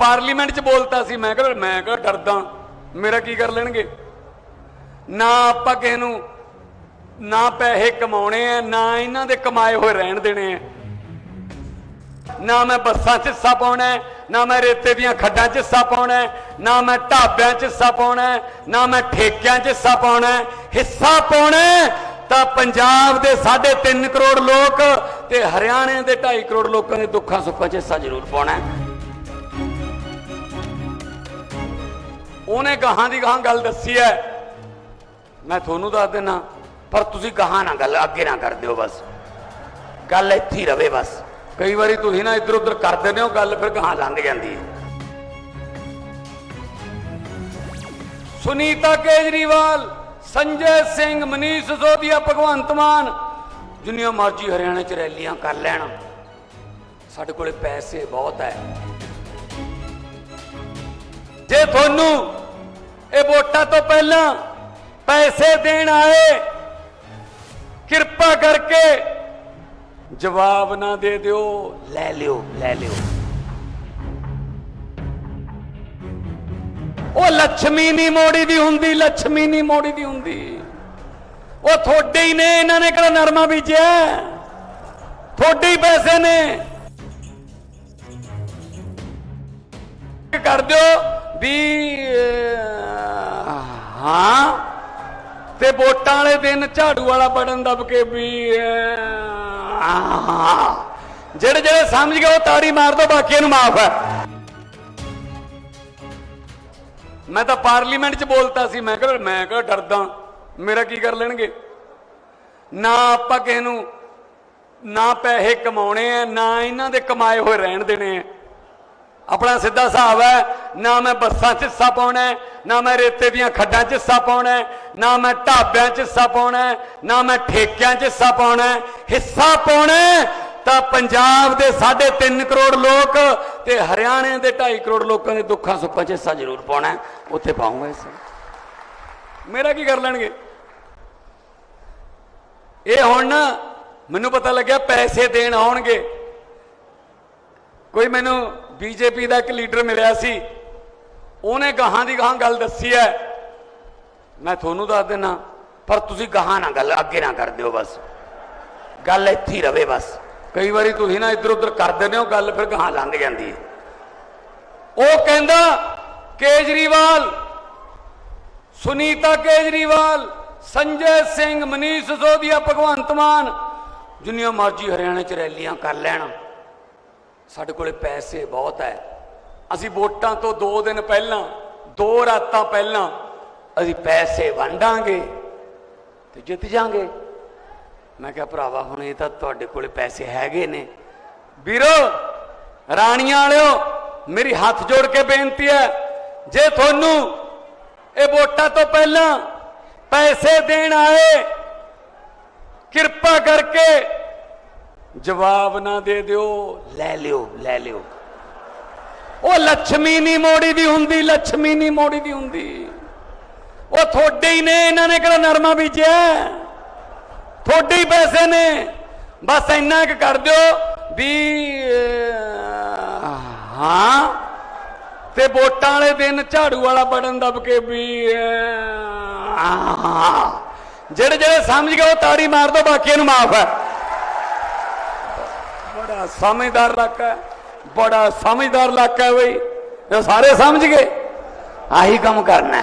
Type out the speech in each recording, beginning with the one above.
Parliament 'ਚ ਬੋਲਤਾ ਸੀ, ਮੈਂ ਕਿਹਾ ਮੈਂ ਕਿਹਾ ਡਰਦਾ, ਮੇਰਾ ਕੀ ਕਰ ਲੈਣਗੇ? ਨਾ ਆਪਾਂ ਕਿਸੇ ਨੂੰ ਨਾ ਪੈਸੇ ਕਮਾਉਣੇ ਆ, ਨਾ ਇਹਨਾਂ ਦੇ ਕਮਾਏ ਹੋਏ ਰਹਿਣ ਦੇਣੇ ਆ। ਨਾ ਮੈਂ ਬੱਸਾਂ 'ਚ ਹਿੱਸਾ ਪਾਉਣਾ ਨਾ ਮੈਂ ਰੇਤੇ ਦੀਆਂ ਖੱਡਾਂ 'ਚ ਹਿੱਸਾ ਪਾਉਣਾ ਨਾ ਮੈਂ ਢਾਬਿਆਂ 'ਚ ਹਿੱਸਾ ਪਾਉਣਾ ਨਾ ਮੈਂ ਠੇਕਿਆਂ 'ਚ ਹਿੱਸਾ ਪਾਉਣਾ ਹਿੱਸਾ ਪਾਉਣਾ ਤਾਂ ਪੰਜਾਬ ਦੇ 3.5 ਕਰੋੜ ਲੋਕ ਤੇ ਹਰਿਆਣੇ ਦੇ 2.5 ਕਰੋੜ ਲੋਕਾਂ ਦੇ ਦੁੱਖਾਂ ਸੁੱਖਾਂ 'ਚ ਹਿੱਸਾ ਜ਼ਰੂਰ ਪਾਉਣਾ ਉਹਨੇ ਗਾਹਾਂ ਦੀ ਗਾਹਾਂ ਗੱਲ ਦੱਸੀ ਹੈ। ਮੈਂ ਤੁਹਾਨੂੰ ਦੱਸ ਦੇਣਾ ਪਰ ਤੁਸੀਂ ਗਾਹਾਂ ਨਾ ਗੱਲ ਅੱਗੇ ਨਾ ਕਰ ਦਿਓ ਬਸ। ਗੱਲ ਇੱਥੇ ਹੀ ਰਵੇ ਬਸ। ਕਈ ਵਾਰੀ ਤੁਸੀਂ ਨਾ ਇੱਧਰ ਉੱਧਰ ਕਰ ਦਿੰਦੇ ਹੋ, ਗੱਲ ਫਿਰ ਗਾਹਾਂ ਲੰਘ ਜਾਂਦੀ ਹੈ। ਸੁਨੀਤਾ ਕੇਜਰੀਵਾਲ, ਸੰਜੇ ਸਿੰਘ, ਮਨੀਸ਼ ਸਿਸੋਦੀਆ ਭਗਵੰਤ ਮਾਨ, ਜਿੰਨੀਆਂ ਮਰਜ਼ੀ ਹਰਿਆਣਾ ਚ ਰੈਲੀਆਂ ਕਰ ਲੈਣ। ਸਾਡੇ ਕੋਲੇ ਪੈਸੇ ਬਹੁਤ ਹੈ। ਜੇ ਤੁਹਾਨੂੰ ਇਹ ਵੋਟਾਂ ਤੋਂ ਪਹਿਲਾਂ ਪੈਸੇ ਦੇਣ ਆਏ। ਕਿਰਪਾ ਕਰਕੇ ਜਵਾਬ ਨਾ ਦੇ ਦਿਓ। ਲੈ ਲਿਓ ਲੈ ਲਿਓ। ਉਹ ਲక్ష్ਮੀ ਨਹੀਂ ਮੋੜੀ ਦੀ ਹੁੰਦੀ ਲక్ష్ਮੀ ਨਹੀਂ ਮੋੜੀ ਦੀ ਹੁੰਦੀ। ਉਹ ਥੋੜੇ ਹੀ ਨੇ, ਇਹਨਾਂ ਨੇ ਕਿਹੜਾ ਨਰਮਾ ਬੀਜਿਆ? ਥੋੜੇ ਹੀ ਪੈਸੇ ਨੇ। ਕਰ ਦਿਓ ਵੀ ਹਾਂ? ਤੇ ਵੋਟਾਂ ਵਾਲੇ ਦਿਨ ਝਾੜੂ ਵਾਲਾ ਬਟਨ ਦਬ ਕੇ ਵੀ ਜਿਹੜੇ ਜਿਹੜੇ ਸਮਝ ਗਏ ਉਹ ਤਾੜੀ ਮਾਰ ਦੋ, ਬਾਕੀਆਂ ਨੂੰ ਮਾਫ ਹੈ। ਮੈਂ ਤਾਂ ਪਾਰਲੀਮੈਂਟ 'ਚ ਬੋਲਤਾ ਸੀ, ਮੈਂ ਕਿਹਾ ਮੈਂ ਕਿਹਾ ਡਰਦਾ, ਮੇਰਾ ਕੀ ਕਰ ਲੈਣਗੇ? ਨਾ ਆਪਾਂ ਕਿਸੇ ਨੂੰ, ਨਾ ਪੈਸੇ ਕਮਾਉਣੇ ਆ, ਨਾ ਇਹਨਾਂ ਦੇ ਕਮਾਏ ਹੋਏ ਰਹਿਣ ਦੇਣੇ ਆ। ਆਪਣਾ ਸਿੱਧਾ ਹਿਸਾਬ ਹੈ, ਨਾ ਮੈਂ ਬੱਸਾਂ 'ਚ ਹਿੱਸਾ ਪਾਉਣਾ ਨਾ ਮੈਂ ਰੇਤੇ ਦੀਆਂ ਖੱਡਾਂ 'ਚ ਹਿੱਸਾ ਪਾਉਣਾ ਨਾ ਮੈਂ ਢਾਬਿਆਂ 'ਚ ਹਿੱਸਾ ਪਾਉਣਾ ਨਾ ਮੈਂ ਠੇਕਿਆਂ 'ਚ ਹਿੱਸਾ ਪਾਉਣਾ ਹਿੱਸਾ ਪਾਉਣਾ ਤਾਂ ਪੰਜਾਬ ਦੇ 3.5 ਕਰੋੜ ਲੋਕ ਤੇ ਹਰਿਆਣੇ ਦੇ 2.5 ਕਰੋੜ ਲੋਕਾਂ ਦੇ ਦੁੱਖਾਂ ਸੁੱਖਾਂ 'ਚ ਹਿੱਸਾ ਜ਼ਰੂਰ ਪਾਉਣਾ ਉੱਥੇ ਪਾਉਂਗਾ ਹਿੱਸਾ ਮੇਰਾ ਕੀ ਕਰ ਲੈਣਗੇ? ਇਹ ਹੁਣ ਨਾ ਮੈਨੂੰ ਪਤਾ ਲੱਗਿਆ ਪੈਸੇ ਦੇਣ ਆਉਣਗੇ। ਕੋਈ ਮੈਨੂੰ ਬੀਜੇਪੀ ਦਾ ਇੱਕ ਲੀਡਰ ਮਿਲਿਆ ਸੀ ਉਹਨੇ ਗਾਹਾਂ ਦੀ ਗਾਹਾਂ ਗੱਲ ਦੱਸੀ ਹੈ। ਮੈਂ ਤੁਹਾਨੂੰ ਦੱਸ ਦੇਣਾ ਪਰ ਤੁਸੀਂ ਗਾਹਾਂ ਨਾ ਗੱਲ ਅੱਗੇ ਨਾ ਕਰ ਦਿਓ ਬਸ। ਗੱਲ ਇੱਥੇ ਹੀ ਰਵੇ ਬਸ। ਕਈ ਵਾਰੀ ਤੁਸੀਂ ਨਾ ਇੱਧਰ ਉੱਧਰ ਕਰ ਦਿੰਦੇ ਹੋ, ਗੱਲ ਫਿਰ ਗਾਹਾਂ ਲੰਘ ਜਾਂਦੀ ਹੈ। ਉਹ ਕਹਿੰਦਾ, ਕੇਜਰੀਵਾਲ, ਸੁਨੀਤਾ ਕੇਜਰੀਵਾਲ, ਸੰਜੇ ਸਿੰਘ, ਮਨੀਸ਼ ਸੋਦੀਆ ਭਗਵੰਤ ਮਾਨ, ਜਿੰਨੀਆਂ ਮਰਜ਼ੀ ਹਰਿਆਣੇ ਚ ਰੈਲੀਆਂ ਕਰ ਲੈਣ। ਸਾਡੇ ਕੋਲੇ ਪੈਸੇ ਬਹੁਤ ਹੈ। ਅਸੀਂ ਵੋਟਾਂ ਤੋਂ 2 ਦਿਨ ਪਹਿਲਾਂ, ਦੋ ਰਾਤਾਂ ਪਹਿਲਾਂ ਅਸੀਂ ਪੈਸੇ ਵੰਡਾਂਗੇ ਤੇ ਜਿੱਤ ਜਾਾਂਗੇ। ਮੈਂ ਕਿਹਾ, ਭਰਾਵਾ, ਹੁਣ ਇਹ ਤਾਂ ਤੁਹਾਡੇ ਕੋਲੇ ਪੈਸੇ ਹੈਗੇ ਨੇ। ਵੀਰੋ, ਰਾਣੀਆਂ ਵਾਲਿਓ, ਮੇਰੀ ਹੱਥ ਜੋੜ ਕੇ ਬੇਨਤੀ ਹੈ, ਜੇ ਤੁਹਾਨੂੰ ਇਹ ਵੋਟਾਂ ਤੋਂ ਪਹਿਲਾਂ ਪੈਸੇ ਦੇਣ ਆਏ, ਕਿਰਪਾ ਕਰਕੇ ਜਵਾਬ ਨਾ ਦੇ ਦਿਓ, ਲੈ ਲਿਓ ਲੈ ਲਿਓ। ਉਹ ਲక్ష్ਮੀ ਨਹੀਂ ਮੋੜੀ ਦੀ ਹੁੰਦੀ ਲక్ష్ਮੀ ਨਹੀਂ ਮੋੜੀ ਦੀ ਹੁੰਦੀ। ਉਹ ਥੋੜੇ ਹੀ ਨੇ, ਇਹਨਾਂ ਨੇ ਕਿਹੜਾ ਨਰਮਾ ਵੇਚਿਆ ਥੋੜੇ ਹੀ ਪੈਸੇ ਨੇ। ਬਸ ਇੰਨਾ ਕੁ ਕਰ ਦਿਓ ਵੀ ਹਾਂ। ਤੇ ਵੋਟਾਂ ਵਾਲੇ ਦਿਨ ਝਾੜੂ ਵਾਲਾ ਬਟਨ ਦਬ ਕੇ ਵੀ ਜਿਹੜੇ ਜਿਹੜੇ ਸਮਝ ਗਏ ਉਹ ਤਾੜੀ ਮਾਰ ਦਿਓ ਬਾਕੀਆਂ ਨੂੰ ਮਾਫ ਹੈ। ਬੜਾ ਸਮਝਦਾਰ ਲੱਗਾ ਬੜਾ ਸਮਝਦਾਰ ਇਲਾਕਾ ਹੈ ਬਈ। ਸਾਰੇ ਸਮਝ ਗਏ? ਆਹੀ ਕੰਮ ਕਰਨਾ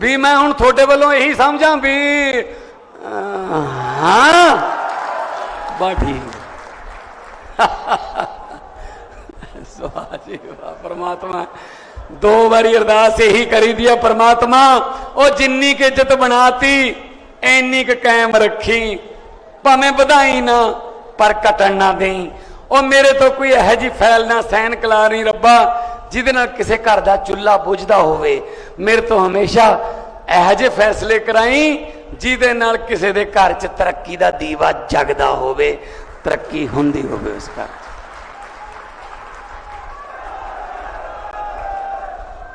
ਵੀ ਮੈਂ ਹੁਣ ਤੁਹਾਡੇ ਵੱਲੋਂ ਇਹੀ ਸਮਝਾਂ ਵੀ ਹਾਂ। ਬਾ ਠੀਕ ਸਵਾਹ ਜੀ ਵਾਹ ਪ੍ਰਮਾਤਮਾ ਦੋ ਵਾਰੀ ਅਰਦਾਸ ਇਹੀ ਕਰੀਦੀ ਆ ਪ੍ਰਮਾਤਮਾ ਉਹ ਜਿੰਨੀ ਕਿ ਇੱਜ਼ਤ ਬਣਾਤੀ ਐਨੀ ਕੁ ਕਾਇਮ ਰੱਖੀ। ਭਾਵੇਂ ਵਧਾਈ ਨਾ ਪਰ ਕਟਣ ਨਾ ਦੇਈ। ਉਹ ਮੇਰੇ ਤੋਂ ਕੋਈ ਇਹੋ ਜੀ ਫੈਲ ਨਾ ਸਹਿਨ ਕਲਾ ਨਹੀਂ ਰੱਬਾ, ਜਿਹਦੇ ਨਾਲ ਕਿਸੇ ਘਰ ਦਾ ਚੁੱਲ੍ਹਾ ਬੁਝਦਾ ਹੋਵੇ। ਮੇਰੇ ਤੋਂ ਹਮੇਸ਼ਾ ਇਹੋ ਜਿਹੇ ਫੈਸਲੇ ਕਰਾਈ, ਜਿਹਦੇ ਨਾਲ ਕਿਸੇ ਦੇ ਘਰ 'ਚ ਤਰੱਕੀ ਦਾ ਦੀਵਾ ਜਗਦਾ ਹੋਵੇ। ਤਰੱਕੀ ਹੁੰਦੀ ਹੋਵੇ ਉਸ ਘਰ 'ਚ।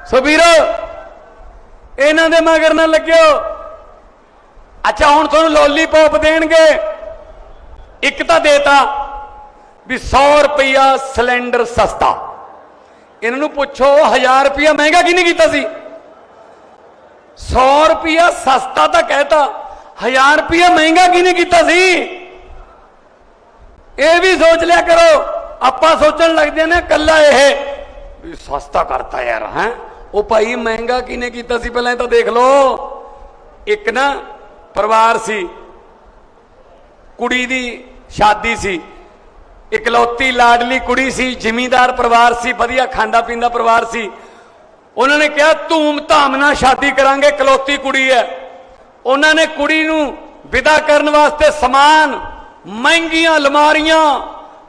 ਸੋ ਵੀਰੋ, ਇਹਨਾਂ ਦੇ ਮਗਰ ਨਾ ਲੱਗਿਓ। ਅੱਛਾ, ਹੁਣ ਤੁਹਾਨੂੰ ਲੋਲੀਪੌਪ ਦੇਣਗੇ। ਇੱਕ ਤਾਂ ਦੇਤਾ। ਵੀ 100 ਰੁਪਇਆ ਸਿਲੰਡਰ ਸਸਤਾ। ਇਹਨਾਂ ਨੂੰ ਪੁੱਛੋ 1000 ਰੁਪਇਆ ਮਹਿੰਗਾ ਕਿਹਨੇ ਕੀਤਾ ਸੀ? 100 ਰੁਪਇਆ ਸਸਤਾ ਤਾਂ ਕਹਿਤਾ 1000 ਰੁਪਇਆ ਮਹਿੰਗਾ ਕਿਹਨੇ ਕੀਤਾ ਸੀ? ਇਹ ਵੀ ਸੋਚ ਲਿਆ ਕਰੋ, ਆਪਾਂ ਸੋਚਣ ਲੱਗਦੇ ਨੇ ਕੱਲਾ ਇਹ। ਵੀ ਸਸਤਾ ਕਰਤਾ ਯਾਰ, ਹੈ? ਉਹ ਭਾਈ ਮਹਿੰਗਾ ਕਿਹਨੇ ਕੀਤਾ ਸੀ? ਪਹਿਲਾਂ ਇਹ ਤਾਂ ਦੇਖ ਲਓ। ਇੱਕ ਨਾ ਪਰਿਵਾਰ ਸੀ, ਕੁੜੀ ਦੀ ਸ਼ਾਦੀ ਸੀ। ਇਕਲੌਤੀ ਲਾਡਲੀ ਕੁੜੀ ਸੀ, ਜ਼ਿਮੀਂਦਾਰ ਪਰਿਵਾਰ ਸੀ, ਵਧੀਆ ਖਾਂਦਾ ਪੀਂਦਾ ਪਰਿਵਾਰ ਸੀ। ਉਹਨਾਂ ਨੇ ਕਿਹਾ, ਧੂਮ ਧਾਮ ਨਾਲ ਸ਼ਾਦੀ ਕਰਾਂਗੇ, ਇਕਲੌਤੀ ਕੁੜੀ ਹੈ। ਉਹਨਾਂ ਨੇ ਕੁੜੀ ਨੂੰ ਵਿਦਾ ਕਰਨ ਵਾਸਤੇ ਸਮਾਨ, ਮਹਿੰਗੀਆਂ ਅਲਮਾਰੀਆਂ,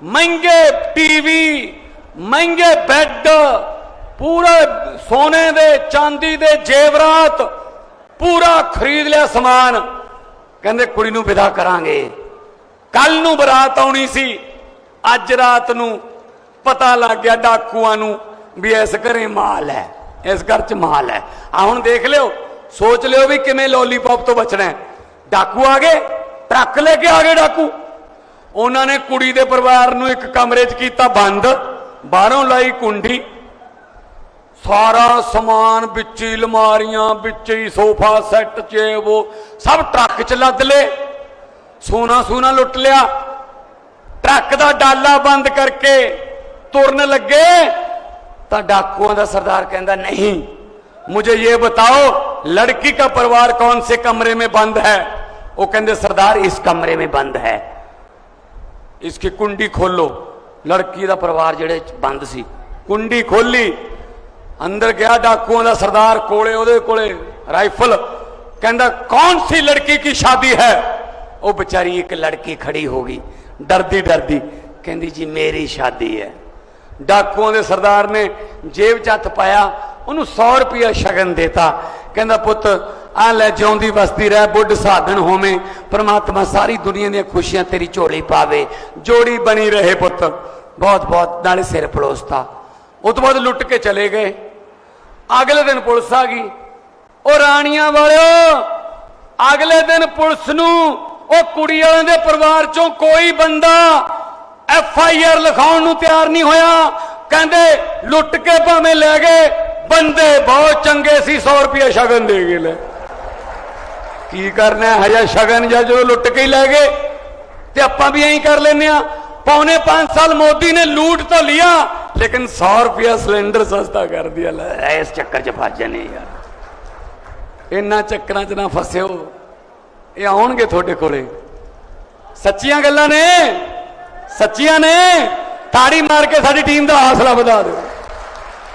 ਮਹਿੰਗੇ ਟੀਵੀ ਮਹਿੰਗੇ ਬੈੱਡ, ਪੂਰੇ ਸੋਨੇ ਦੇ, ਚਾਂਦੀ ਦੇ ਜੇਵਰਾਤ, ਪੂਰਾ ਖਰੀਦ ਲਿਆ ਸਮਾਨ। ਕਹਿੰਦੇ, ਕੁੜੀ ਨੂੰ ਵਿਦਾ ਕਰਾਂਗੇ। ਕੱਲ ਨੂੰ ਬਰਾਤ ਆਉਣੀ ਸੀ। ਅੱਜ ਰਾਤ ਨੂੰ ਪਤਾ ਲੱਗ ਗਿਆ ਡਾਕੂਆਂ ਨੂੰ ਵੀ ਇਸ ਘਰੇ ਮਾਲ ਹੈ, ਇਸ ਘਰ 'ਚ ਮਾਲ ਹੈ। ਆ ਹੁਣ ਦੇਖ ਲਿਓ, ਸੋਚ ਲਿਓ ਵੀ ਕਿਵੇਂ ਲੋਲੀਪੌਪ ਤੋਂ ਬਚਣਾ ਡਾਕੂ ਆ ਗਏ, ਟਰੱਕ ਲੈ ਕੇ ਆ ਗਏ ਡਾਕੂ। ਉਹਨਾਂ ਨੇ ਕੁੜੀ ਦੇ ਪਰਿਵਾਰ ਨੂੰ ਇੱਕ ਕਮਰੇ 'ਚ ਕੀਤਾ ਬੰਦ, ਬਾਹਰੋਂ ਲਾਈ ਕੁੰਡੀ। ਸਾਰਾ ਸਮਾਨ ਵਿੱਚ ਹੀ ਅਲਮਾਰੀਆਂ, ਵਿੱਚ ਹੀ ਸੋਫਾ, ਸੈੱਟ ਚੇ ਉਹ ਸਭ ਟਰੱਕ 'ਚ ਲੱਦ ਲਏ। ਸੋਨਾ ਸੋਨਾ ਲੁੱਟ ਲਿਆ। ਟਰੱਕ ਦਾ ਡਾਲਾ ਬੰਦ ਕਰਕੇ ਤੁਰਨ ਲੱਗੇ ਤਾਂ ਡਾਕੂਆਂ ਦਾ ਸਰਦਾਰ ਕਹਿੰਦਾ नहीं मुझे ये बताओ लड़की का परिवार कौन से कमरे में बंद है वो कहते सरदार इस कमरे में बंद है इसकी कुंडी खोलो ਲੜਕੀ ਦਾ ਪਰਿਵਾਰ ਜਿਹੜੇ ਚ ਬੰਦ ਸੀ ਕੁੰਡੀ ਖੋਲੀ ਅੰਦਰ ਗਿਆ ਡਾਕੂਆਂ ਦਾ ਸਰਦਾਰ ਕੋਲੇ ਉਹਦੇ ਕੋਲੇ ਰਾਈਫਲ ਕਹਿੰਦਾ ਕੌਣ ਸੀ ਲੜਕੀ ਕੀ ਸ਼ਾਦੀ ਹੈ ਉਹ ਵਿਚਾਰੀ ਇੱਕ ਲੜਕੀ ਖੜੀ ਹੋ ਗਈ ਡਰਦੀ ਡਰਦੀ ਕਹਿੰਦੀ ਜੀ ਮੇਰੀ ਸ਼ਾਦੀ ਹੈ। ਡਾਕੂਆਂ ਦੇ ਸਰਦਾਰ ਨੇ ਜੇਬ 'ਚ ਹੱਥ ਪਾਇਆ, ਉਹਨੂੰ 100 ਰੁਪਇਆ ਸ਼ਗਨ ਦੇਤਾ। ਕਹਿੰਦਾ ਪੁੱਤ, ਆ ਲੈ ਜਿਉਂਦੀ ਵਸਦੀ ਰਹਿ, ਬੁੱਢ ਸਾਧਨ ਹੋਵੇਂ, ਪ੍ਰਮਾਤਮਾ ਸਾਰੀ ਦੁਨੀਆ ਦੀਆਂ ਖੁਸ਼ੀਆਂ ਤੇਰੀ ਝੋਲੀ ਪਾਵੇ, ਜੋੜੀ ਬਣੀ ਰਹੇ ਪੁੱਤ। ਬਹੁਤ ਬਹੁਤ, ਨਾਲੇ ਸਿਰ ਪਲੋਸਤਾ ਉਹ ਤੋਂ ਬਾਅਦ ਲੁੱਟ ਕੇ ਚਲੇ ਗਏ। ਅਗਲੇ ਦਿਨ ਪੁਲਿਸ ਆ ਗਈ। ਉਹ ਰਾਣੀਆਂ ਵਾਲਿਓ, ਅਗਲੇ ਦਿਨ ਪੁਲਿਸ ਨੂੰ ਉਹ ਕੁੜੀ ਵਾਲਿਆਂ ਦੇ ਪਰਿਵਾਰ ਚੋਂ ਕੋਈ ਬੰਦਾ ਐਫ ਆਈ ਆਰ ਲਿਖਾਉਣ ਨੂੰ ਤਿਆਰ ਨਹੀਂ ਹੋਇਆ। ਕਹਿੰਦੇ ਲੁੱਟ ਕੇ ਭਾਵੇਂ ਲੈ ਗਏ ਬੰਦੇ ਬਹੁਤ ਚੰਗੇ ਸੀ 100 ਰੁਪਏ ਸ਼ਗਨ ਦੇ ਗਏ ਲੈ। ਕੀ ਕਰਨਾ ਹਜਾ ਸ਼ਗਨ ਜਾਂ ਜਦੋਂ ਲੁੱਟ ਕੇ ਹੀ ਲੈ ਗਏ ਤੇ ਆਪਾਂ ਵੀ ਐਂ ਕਰ ਲੈਨੇ ਆ ਪੌਣੇ 5 ਸਾਲ ਮੋਦੀ ਨੇ ਲੂਟ ਤਾਂ ਲਿਆ ਲੇਕਿਨ 100 ਰੁਪਿਆ ਸਿਲੰਡਰ ਸਸਤਾ ਕਰ ਦਿਆ ਲੈ। ਇਸ ਚੱਕਰ 'ਚ ਫਸ ਜਾਨੇ ਯਾਰ। ਇੰਨਾ ਚੱਕਰਾਂ 'ਚ ਨਾ ਫਸਿਓ। ਇਹ ਆਉਣਗੇ ਤੁਹਾਡੇ ਕੋਲੇ। ਸੱਚੀਆਂ ਗੱਲਾਂ ਨੇ, ਸੱਚੀਆਂ ਨੇ। ਤਾੜੀ ਮਾਰ ਕੇ ਸਾਡੀ ਟੀਮ ਦਾ ਹੌਸਲਾ ਵਧਾ ਦਿਓ।